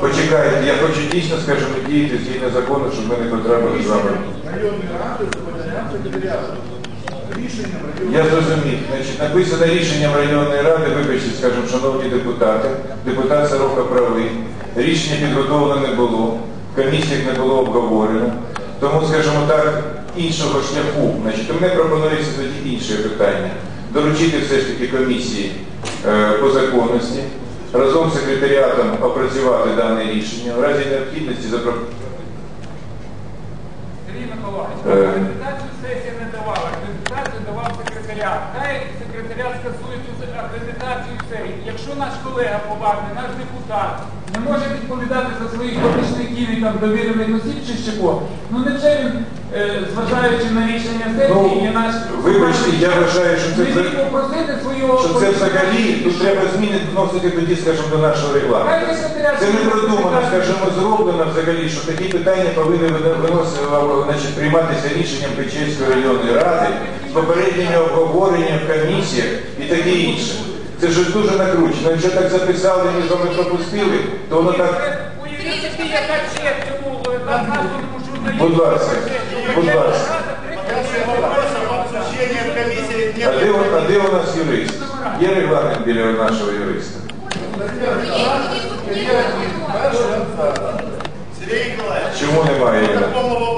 Почекайте, я хочу дійсно, скажімо, діяти згідно закону, щоб ми не потрапили з вами. Я зрозумів. Значить, написано рішенням районної ради, вибачте, скажімо, шановні депутати, депутат Сорока правий, рішення підготовлено не було, в комісіях не було обговорено. Тому, скажімо так, іншого шляху. Значить, мене пропонується тоді інше питання. Доручити все ж таки комісії е, по законності, разом з секретаріатом опрацювати дане рішення, в разі необхідності запропонувати. Сергій Миколаївич, Е. акредитацію сесія не давала, акредитацію давав секретаріат. Хай секретаріат скасує цю акредитацію сесії. Якщо наш колега поважний, наш депутат не може відповідати за своїх помічників і там довірених осіб чи ще кого, ну невже він, е, зважаючи на рішення сесії, Ну, є наш... вибачте, я вважаю, що це міг попросити свого... що це взагалі тут треба зміни вносити тоді, скажімо, до нашого регламенту. Це не продумано, скажімо, зроблено взагалі, що такі питання повинні вино- виносити, значить, прийматися рішенням Печерської районної ради з попередніми обговоренням в комісіях і таке інше. Це ж дуже накручено. Якщо так записали, з вами пропустили, то воно так. Е. Будь ласка, будь ласка. А де, а де у нас юрист? Є регламент біля нашого юриста. Чому немає його?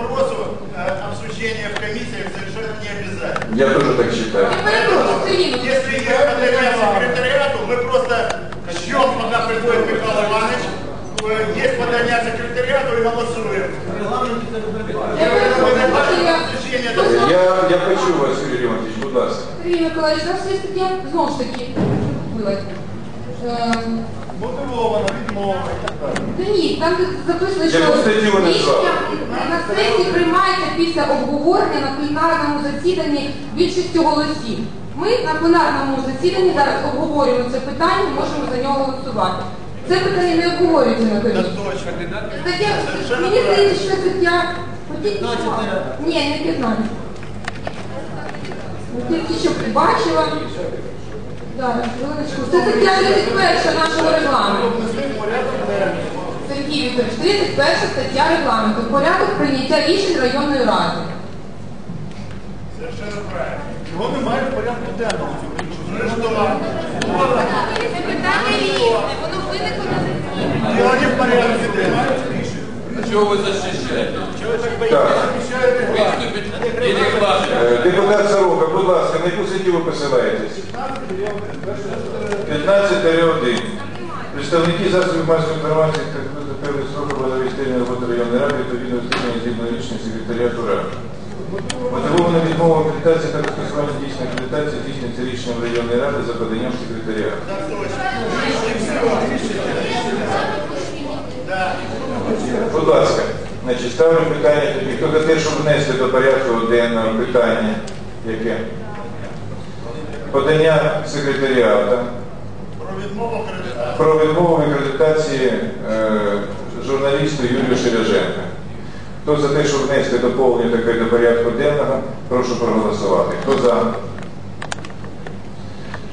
такому вопросу э, обсуждение в комиссиях совершенно не обязательно. Я теж так вважаю. Я перепрошую, Сергій Если есть подание секретариату, мы просто ждем, пока приходит Михаил Иванович, э, есть подание секретариату и голосуем. Я перепрошую, можна я... Обсуждение Можна- Я, я почув вас, Юрій Леонтьович, будь ласка. Сергій Миколаївич, у нас є стаття, знову ж таки, вилазь. Мотивовано, відмовлено і так далі. Та ні, там записано, що Яку статтю ви назвали? рішення на сесії приймається після обговорення на пленарному засіданні більшістю голосів. Ми на пленарному засіданні зараз обговорюємо це питання, можемо за нього голосувати. Це питання не обговорюється на комісії. Стаття, мені здається, що стаття... Хотіть, Ні, не 15. Ну, Тільки що бачила. Хвилиночку. Це стаття 31 нашого регламенту. Сергій Вікторович, 31 стаття регламенту. Порядок прийняття рішень районної ради. Совершенно правильно. Його немає в порядку денному цього рішення. Це питання різне, воно виникло на засіданні. Його не в порядку денному. Чего вы защищаете? Чого ви так Так. боїтеся? Захищаєте. Выступить или ваш? Е, Депутат Сорока, будь ласка, на яку статтю ви посилаєтесь? 15-1. Представники засобів масової інформації та певних сроків водовістення роботи районної ради відповідно встигнення згідно рішення секретаріату ради. Мотивована відмова акредитації та скасування дійсної акредитації здійснюється рішенням районної ради за поданням секретаріату. Так. Да. Будь ласка, значить, ставлю питання тоді. Хто за те, щоб внести до порядку денного питання, яке? Подання секретаріата Про відмову акредитації е, журналісту Юрію Шереженка. Хто за те, щоб внести доповнення таке до порядку денного, прошу проголосувати. Хто за?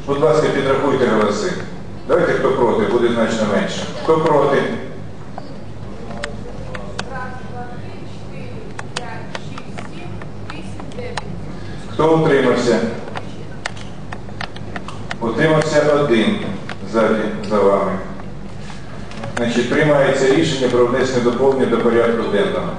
Будь ласка, підрахуйте голоси. Давайте, хто проти, буде значно менше. Хто проти? Хто утримався? Утримався один ззаді за вами. Значить, приймається рішення про внесення доповнення до порядку денного.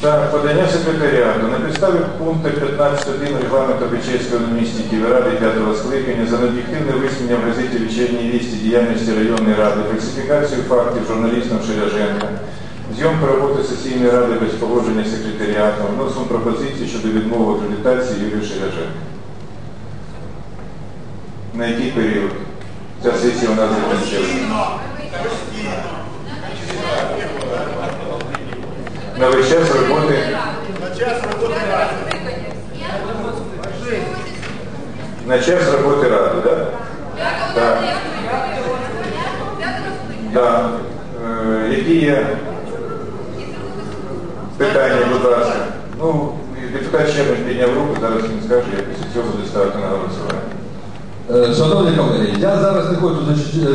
Так, подання секретаріату. На підставі пункту 15.1 регламенту Печерської місті Київради 5 скликання за необ'єктивне висвітлення в газеті «Вечірній вісті» діяльності районної ради, фальсифікацію фактів журналістом Шереженка, зйомку роботи сесійної ради без погодження секретаріату, вносом пропозиції щодо відмови акредитації Юрію Шереженка. На який період? Ця сесія у нас закінчилася. На весь час роботи На час роботи ради. на час роботи ради, так? Так. Так. Е, які є питання, будь ласка? Ну, депутат Щебень підняв руку, зараз він скаже, я після цього буду ставити на голосування. Е, Шановні колеги, я зараз не хочу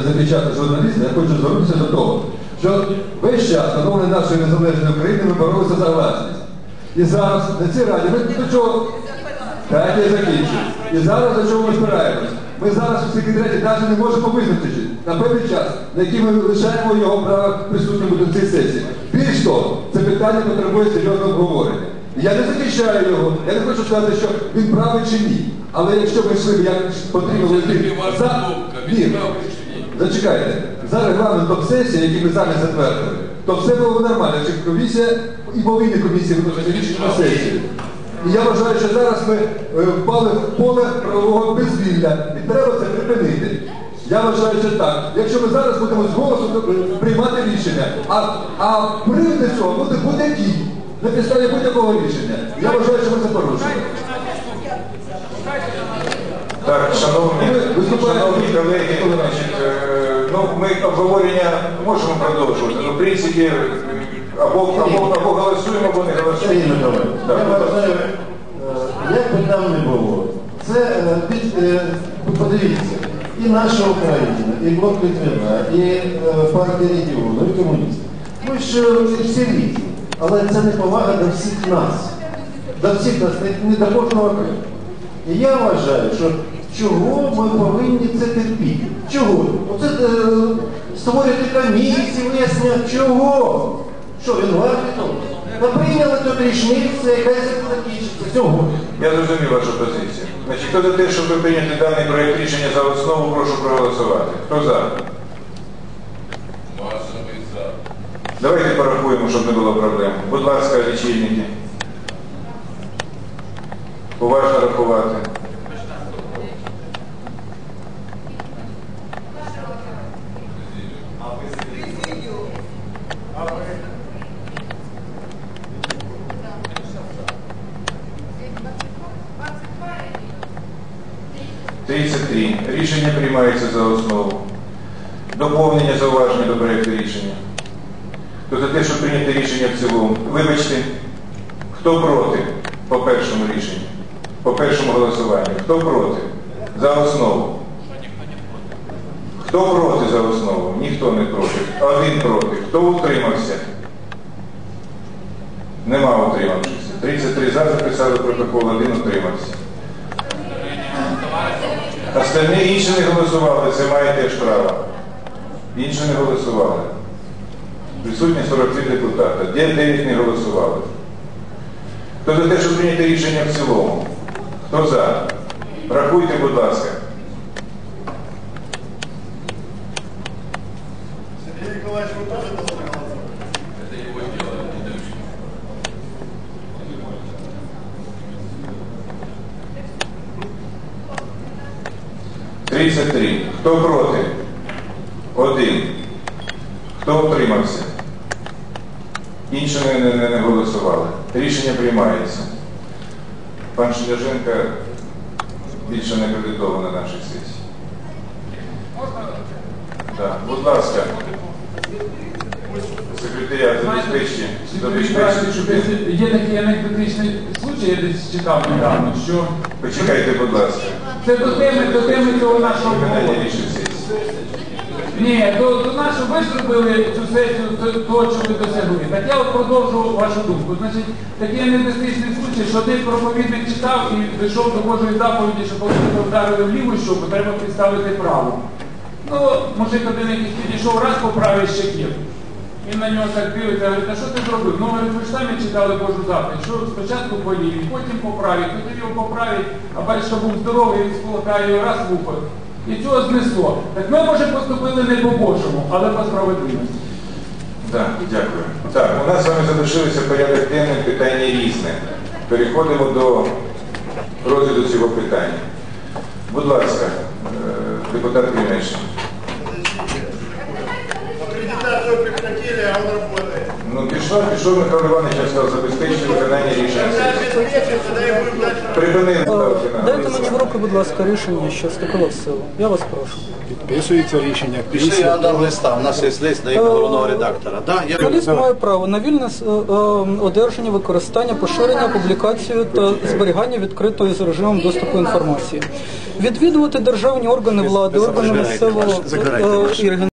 захищати журналіста, я хочу звернутися до того, що весь час, коли нашої незалежної України, ми боролися за власність. І зараз на цій раді ми до чого Дайте я закінчу. І зараз до чого ми збираємось? Ми зараз у секретарі навіть не можемо визначити на певний час, на який ми лишаємо його право присутнім до цієї сесії. Більш це питання потребує серйозного обговорення. Я не захищаю його, я не хочу сказати, що він правий чи ні. Але якщо ми йшли, як потрібно вийти за... ні? Зачекайте, за регламентом сесії, який ми самі затвердили, то все було нормально, чи комісія і повинні комісії виносити рішення на сесію. І я вважаю, що зараз ми е, впали в поле правового безвілля, і треба це припинити. Я вважаю, що так. Якщо ми зараз будемо з голосу е, приймати рішення, а, а привід цього буде будь-який, на підставі будь-якого рішення. Я вважаю, що ми це порушуємо. Так, шановні, шановні колеги, значить, е, ну, ми обговорення можемо продовжувати. Ну, в принципі, або, або, або голосуємо, або не голосуємо. Так, я будь ласка. вважаю, е, як би там не було, це е, е, подивіться, і наша Україна, і Блок Литвина, і е, партія регіону, і комуністи. Ми ж е, всі різні, але це не повага до всіх нас, до всіх нас, не, до кожного окремо. І я вважаю, що чого ми повинні це терпіти? Чого? Оце е, створювати комісії, виясняти, чого? Що, він вартий того? Та прийняли тут рішення, це якась закінчиться сьогодні. Я зрозумів вашу позицію. Значить, хто за те, щоб прийняти даний проєкт рішення за основу, прошу проголосувати. Хто за. Давайте порахуємо, щоб не було проблем. Будь ласка, лічильники. Уважно рахувати. Тридцять три. Рішення приймається за основу. Доповнення зауваження до проєкту рішення. Хто за те, щоб прийняти рішення в цілому? Вибачте, хто проти по першому рішенню? По першому голосуванню? Хто проти? За основу. Хто проти за основу? Ніхто не проти. Один проти. Хто утримався? Нема утримавшихся. 33 за записали протокол, один утримався. Остальні інші не голосували, це має теж право. Інші не голосували. Присутні 43 депутата. Де 9 не голосували? Хто за те, щоб прийняти рішення в цілому? Хто за? Рахуйте, будь ласка. 33. Хто проти? Один. Хто утримався? Інші не, не, не голосували. Рішення приймається. Пан Шеляженко більше не кредитовано на нашій сесії. Можна? Да. Будь ласка. Секретаря забезпечення. Є такий анекдотичний случай, я десь читав недавно, що... Почекайте, будь ласка це до теми, до теми цього нашого обговорення. Ні, до, до нашого ви ж зробили цю сесію то, того, що ви досягли. Так я от продовжу вашу думку. Значить, такий анекдотичний случай, що один проповідник читав і дійшов до Божої заповіді, що коли тебе вдарили в ліву щоку, треба підставити праву. Ну, мужик один якийсь підійшов раз поправив ще кіп. Він на нього так дивиться, говорить, а що ти зробив? Ну, говорить, ви ж самі читали Божу заповідь, що спочатку болів, потім поправить, хотів його поправить, а батько був здоровий, він сполохає його раз в ухо. І цього знесло. Так ми, може, поступили не по-божому, але по справедливості. Так, дякую. Так, у нас з вами залишилося порядок денний питання різне. Переходимо до розгляду цього питання. Будь ласка, е, депутат Кремешин. Аккредитацию а он работает. Ну пішла, пішов Михайло Іванович, я сказав, забезпечити виконання рішення Припинив ставки Дайте мені в руки, будь ласка, рішення, що вступило в силу. Я вас прошу. Підписується рішення Пішли, після я дам листа, у нас є лист на ім'я головного редактора. Да? Я... Журналіст має право на вільне е, е, одержання, використання, поширення, публікацію та зберігання відкритої з режимом доступу інформації. Відвідувати державні органи влади, органи місцевого е, і регіонального